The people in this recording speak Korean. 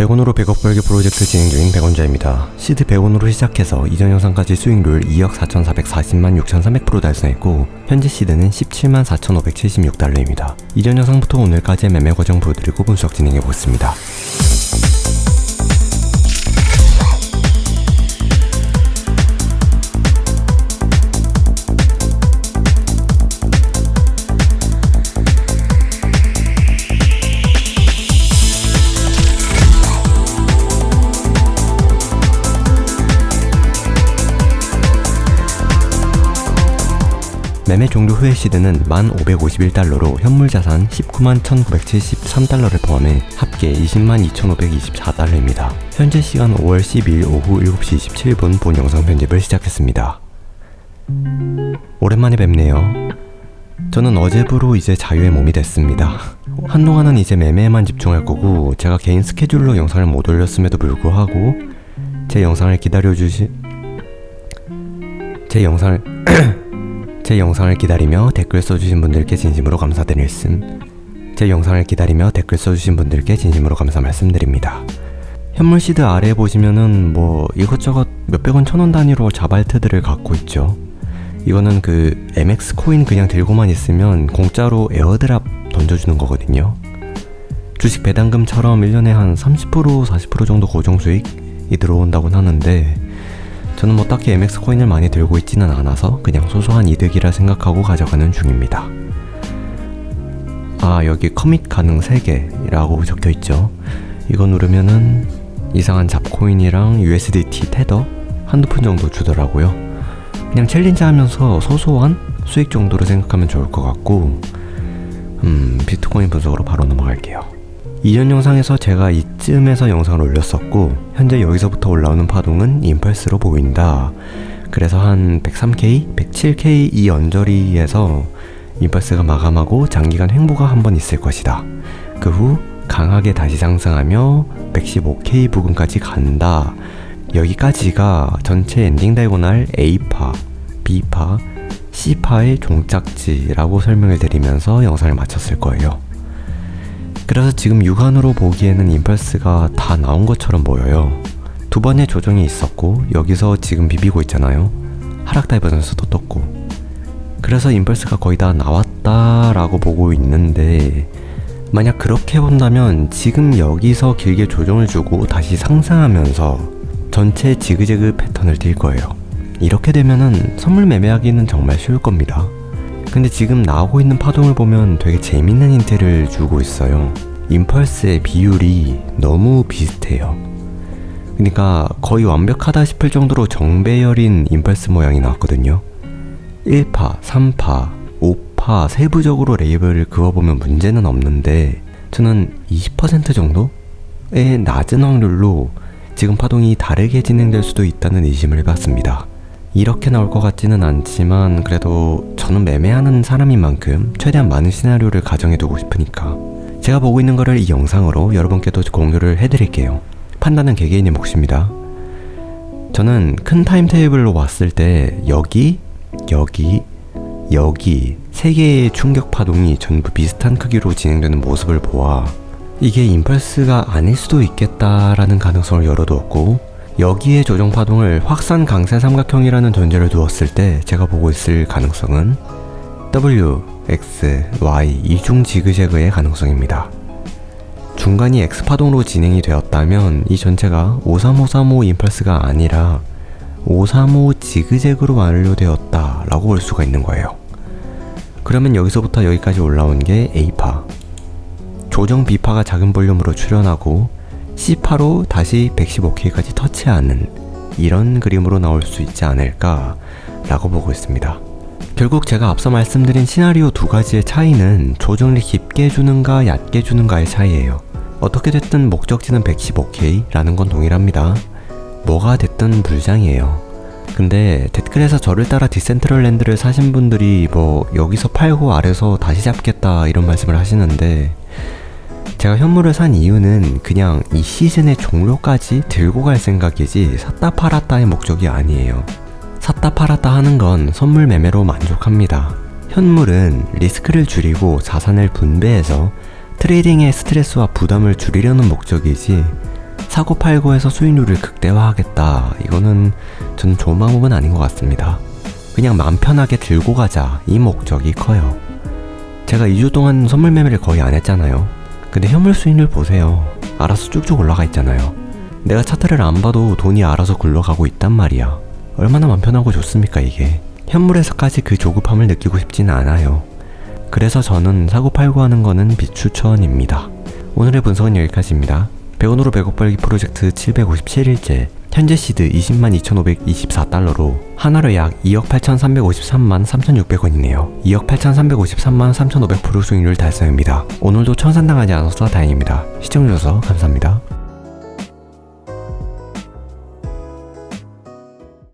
100원으로 100억 벌기 프로젝트 진행 중인 백원자입니다. 시드 100원으로 시작해서 이전 영상까지 수익률 2억 4,440만 6,300% 달성했고 현재 시드는 17만 4,576달러입니다. 이전 영상부터 오늘까지의 매매 과정 보여드리고 분석 진행해보겠습니다. 매매 종료 후의 시드는 1,551달러로 현물 자산 19만 1,973달러를 포함해 합계 20만 2,524달러입니다. 현재 시간 5월 12일 오후 7시 27분 본 영상 편집을 시작했습니다. 오랜만에 뵙네요. 저는 어제부로 이제 자유의 몸이 됐습니다. 한동안은 이제 매매에만 집중할 거고 제가 개인 스케줄로 영상을 못 올렸음에도 불구하고 제 영상을 기다려주시 제 영상을 제 영상을 기다리며 댓글 써주신 분들께 진심으로 감사드릴 씀. 제 영상을 기다리며 댓글 써주신 분들께 진심으로 감사 말씀드립니다. 현물 시드 아래에 보시면은 뭐 이것저것 몇백 원 천 원 단위로 자발트들을 갖고 있죠. 이거는 그 MX 코인 그냥 들고만 있으면 공짜로 에어드랍 던져주는 거거든요. 주식 배당금처럼 1년에 한 30% 40% 정도 고정 수익이 들어온다곤 하는데 저는 뭐 딱히 MX 코인을 많이 들고 있지는 않아서 그냥 소소한 이득이라 생각하고 가져가는 중입니다. 아, 여기 커밋 가능 3개라고 적혀 있죠. 이거 누르면은 이상한 잡코인이랑 USDT 테더 한두 푼 정도 주더라고요. 그냥 챌린지 하면서 소소한 수익 정도로 생각하면 좋을 것 같고, 음, 비트코인 분석으로 바로 넘어갈게요. 이전 영상에서 제가 이쯤에서 영상을 올렸었고 현재 여기서부터 올라오는 파동은 임펄스로 보인다. 그래서 한 103K, 107K 이 언저리에서 임펄스가 마감하고 장기간 횡보가 한 번 있을 것이다. 그 후 강하게 다시 상승하며 115K 부근까지 간다. 여기까지가 전체 엔딩 다이고날 A파, B파, C파의 종착지라고 설명을 드리면서 영상을 마쳤을 거예요. 그래서 지금 육안으로 보기에는 임펄스가 다 나온 것처럼 보여요. 두 번의 조정이 있었고 여기서 지금 비비고 있잖아요. 하락 다이버전스도 떴고. 그래서 임펄스가 거의 다 나왔다라고 보고 있는데 만약 그렇게 본다면 지금 여기서 길게 조정을 주고 다시 상승하면서 전체 지그재그 패턴을 띌 거예요. 이렇게 되면은 선물 매매하기는 정말 쉬울 겁니다. 근데 지금 나오고 있는 파동을 보면 되게 재밌는 힌트를 주고 있어요. 임펄스의 비율이 너무 비슷해요. 그러니까 거의 완벽하다 싶을 정도로 정배열인 임펄스 모양이 나왔거든요. 1파, 3파, 5파 세부적으로 레이블을 그어보면 문제는 없는데 저는 20% 정도의 낮은 확률로 지금 파동이 다르게 진행될 수도 있다는 의심을 해봤습니다. 이렇게 나올 것 같지는 않지만 그래도 저는 매매하는 사람인 만큼 최대한 많은 시나리오를 가정해 두고 싶으니까 제가 보고 있는 거를 이 영상으로 여러분께도 공유를 해드릴게요. 판단은 개개인의 몫입니다. 저는 큰 타임 테이블로 왔을 때 여기, 여기, 여기 세 개의 충격 파동이 전부 비슷한 크기로 진행되는 모습을 보아 이게 임펄스가 아닐 수도 있겠다라는 가능성을 열어두었고 여기에 조정 파동을 확산 강세 삼각형이라는 전제를 두었을 때 제가 보고 있을 가능성은 W, X, Y 이중 지그재그의 가능성입니다. 중간이 X 파동으로 진행이 되었다면 이 전체가 53535 임펄스가 아니라 535 지그재그로 완료되었다 라고 볼 수가 있는 거예요. 그러면 여기서부터 여기까지 올라온 게 A파. 조정 B파가 작은 볼륨으로 출현하고 C파로 다시 115K까지 터치하는 이런 그림으로 나올 수 있지 않을까 라고 보고 있습니다. 결국 제가 앞서 말씀드린 시나리오 두 가지의 차이는 조정을 깊게 주는가 얕게 주는가의 차이예요. 어떻게 됐든 목적지는 115K라는 건 동일합니다. 뭐가 됐든 불장이에요. 근데 댓글에서 저를 따라 디센트럴랜드를 사신 분들이 뭐 여기서 팔고 아래서 다시 잡겠다 이런 말씀을 하시는데 제가 현물을 산 이유는 그냥 이 시즌의 종료까지 들고 갈 생각이지 샀다 팔았다의 목적이 아니에요. 샀다 팔았다 하는 건 선물 매매로 만족합니다. 현물은 리스크를 줄이고 자산을 분배해서 트레이딩의 스트레스와 부담을 줄이려는 목적이지 사고 팔고 해서 수익률을 극대화하겠다. 이거는 저는 좋은 방법은 아닌 것 같습니다. 그냥 마음 편하게 들고 가자. 이 목적이 커요. 제가 2주 동안 선물 매매를 거의 안 했잖아요. 근데 현물 수익률 보세요. 알아서 쭉쭉 올라가 있잖아요. 내가 차트를 안 봐도 돈이 알아서 굴러가고 있단 말이야. 얼마나 마음 편하고 좋습니까, 이게. 현물에서까지 그 조급함을 느끼고 싶지는 않아요. 그래서 저는 사고 팔고 하는 거는 비추천입니다. 오늘의 분석은 여기까지입니다. 100원으로 100억 벌기 프로젝트 757일째 현재 시드 20만 2,524달러로 하나로 약 2억 8,353만 3,600원이네요. 2억 8,353만 3,500% 수익률 달성입니다. 오늘도 청산당하지 않아서 다행입니다. 시청해주셔서 감사합니다.